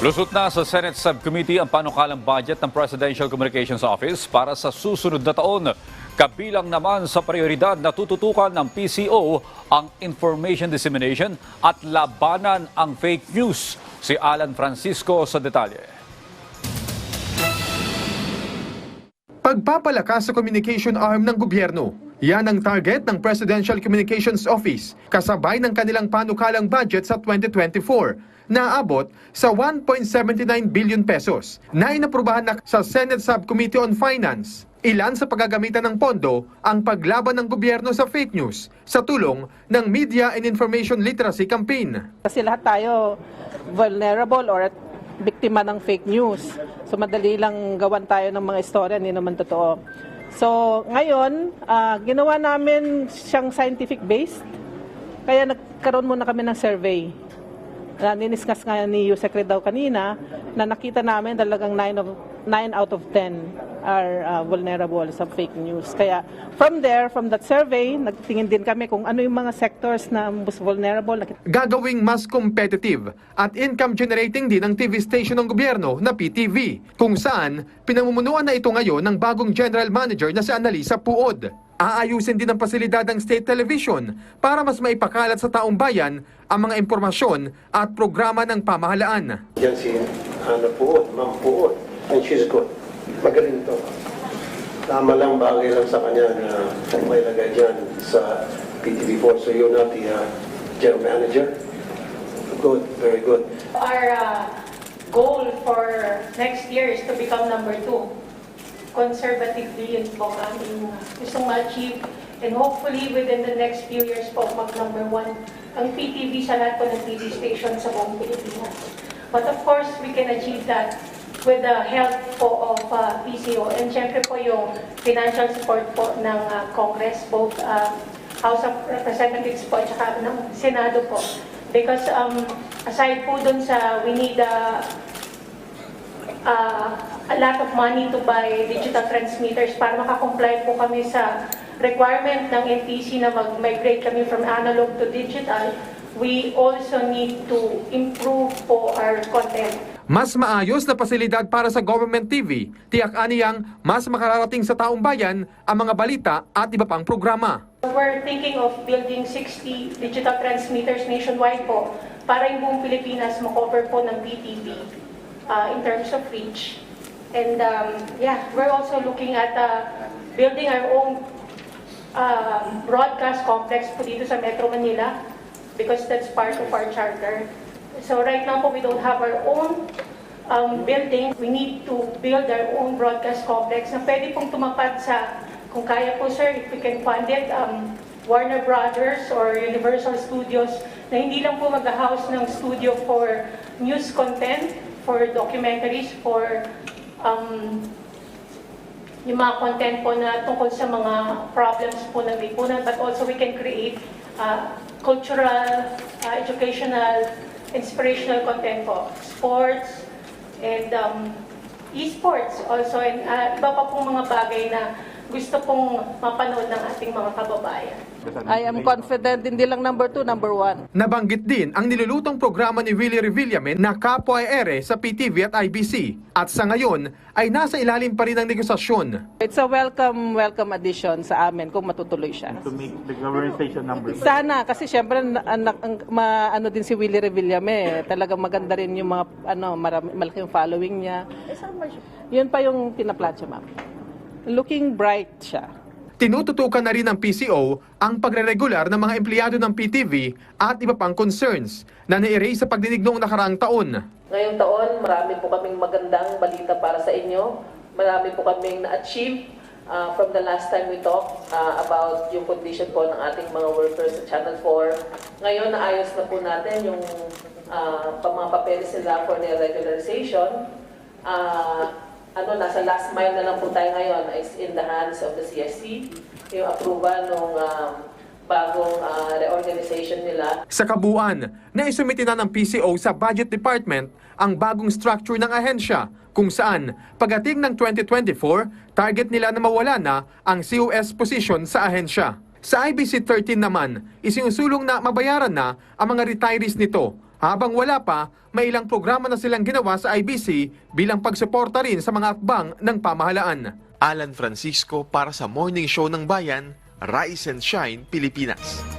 Lusot na sa Senate Subcommittee ang panukalang budget ng Presidential Communications Office para sa susunod na taon. Kabilang naman sa prioridad na tututukan ng PCO ang information dissemination at labanan ang fake news. Si Alan Francisco sa detalye. Pagpapalakas sa communication arm ng gobyerno. Yan ang target ng Presidential Communications Office kasabay ng kanilang panukalang budget sa 2024 na abot sa 1.79 billion pesos na inaprubahan na sa Senate Subcommittee on Finance. Ilan sa paggagamitan ng pondo ang paglaban ng gobyerno sa fake news sa tulong ng Media and Information Literacy Campaign. Kasi lahat tayo vulnerable or biktima ng fake news. So madali lang gawan tayo ng mga istorya, hindi naman totoo. So ngayon, ah, ginawa namin siyang scientific based. Kaya nagkaroon muna kami ng survey. Na niniskas nga ni Yusek daw kanina na nakita namin talagang 9 of 9 out of 10 are ah, vulnerable sa fake news. Kaya from there, from that survey, nagtingin din kami kung ano yung mga sectors na most vulnerable. Gagawing mas competitive at income generating din ang TV station ng gobyerno na PTV, kung saan pinamumunuan na ito ngayon ng bagong general manager na si Annalisa Puod. Aayusin din ang pasilidad ng state television para mas maipakalat sa taong bayan ang mga impormasyon at programa ng pamahalaan. Yan si Hana Puot, Ma'am Puot. And she's good. Magaling to. Tama lang, bagay lang sa kanya na may lagay dyan sa PTV4. So you're not the uh, general manager? Good, very good. Our uh, goal for next year is to become number two. Conservatively, yun po ang aming gustong ma-achieve. And hopefully, within the next few years po, mag-number one ang PTV sa lahat po ng TV station sa buong Pilipinas. But of course, we can achieve that with the help po of uh, PCO. And syempre po yung financial support po ng uh, Congress, both uh, House of Representatives po at saka ng Senado po. Because um, aside po dun sa we need uh, uh, a lot of money to buy digital transmitters para makakomply po kami sa requirement ng NTC na mag-migrate kami from analog to digital, we also need to improve po our content. Mas maayos na pasilidad para sa government TV, tiyak aniyang mas makararating sa taong bayan ang mga balita at iba pang programa. We're thinking of building 60 digital transmitters nationwide po para yung buong Pilipinas makover po ng PTV uh, in terms of reach. And um, yeah, we're also looking at uh, building our own uh, broadcast complex po dito sa Metro Manila because that's part of our charter. So right now po we don't have our own um, building. We need to build our own broadcast complex na pwede pong tumapad sa, kung kaya po sir, if we can fund it, um, Warner Brothers or Universal Studios na hindi lang po mag-house ng studio for news content, for documentaries, for um, yung mga content po na tungkol sa mga problems po ng lipunan, but also we can create uh, cultural, uh, educational, inspirational content po. Sports, and um, esports also, and uh, iba pa pong mga bagay na gusto pong mapanood ng ating mga kababayan. I am confident hindi lang number two, number one. Nabanggit din ang nilulutong programa ni Willie Revillame na Kapwa Ere sa PTV at IBC at sa ngayon ay nasa ilalim pa rin ng negosasyon. It's a welcome, welcome addition sa amin kung matutuloy siya. to make the government station number. Sana, kasi syempre, na, na- ang- ma, ano din si Willie Revillame, talagang maganda rin yung mga, ano, marami, malaking following niya. Yun pa yung tinaplatya, ma'am. Looking bright siya. Tinututukan na rin ng PCO ang pagre-regular ng mga empleyado ng PTV at iba pang concerns na na-erase sa pagdinig noong nakaraang taon. Ngayong taon, marami po kaming magandang balita para sa inyo. Marami po kaming na-achieve uh, from the last time we talked uh, about yung condition po ng ating mga workers sa Channel 4. Ngayon, naayos na po natin yung uh, mga papeles nila for their regularization. Uh, ano, nasa last mile na lang po tayo ngayon is in the hands of the CSC. Yung approval ng um, bagong uh, reorganization nila. Sa kabuuan, naisumiti na ng PCO sa Budget Department ang bagong structure ng ahensya kung saan pagdating ng 2024, target nila na mawala na ang COS position sa ahensya. Sa IBC 13 naman, isinusulong na mabayaran na ang mga retirees nito Habang wala pa, may ilang programa na silang ginawa sa IBC bilang pagsuporta rin sa mga akbang ng pamahalaan. Alan Francisco para sa Morning Show ng Bayan, Rise and Shine, Pilipinas.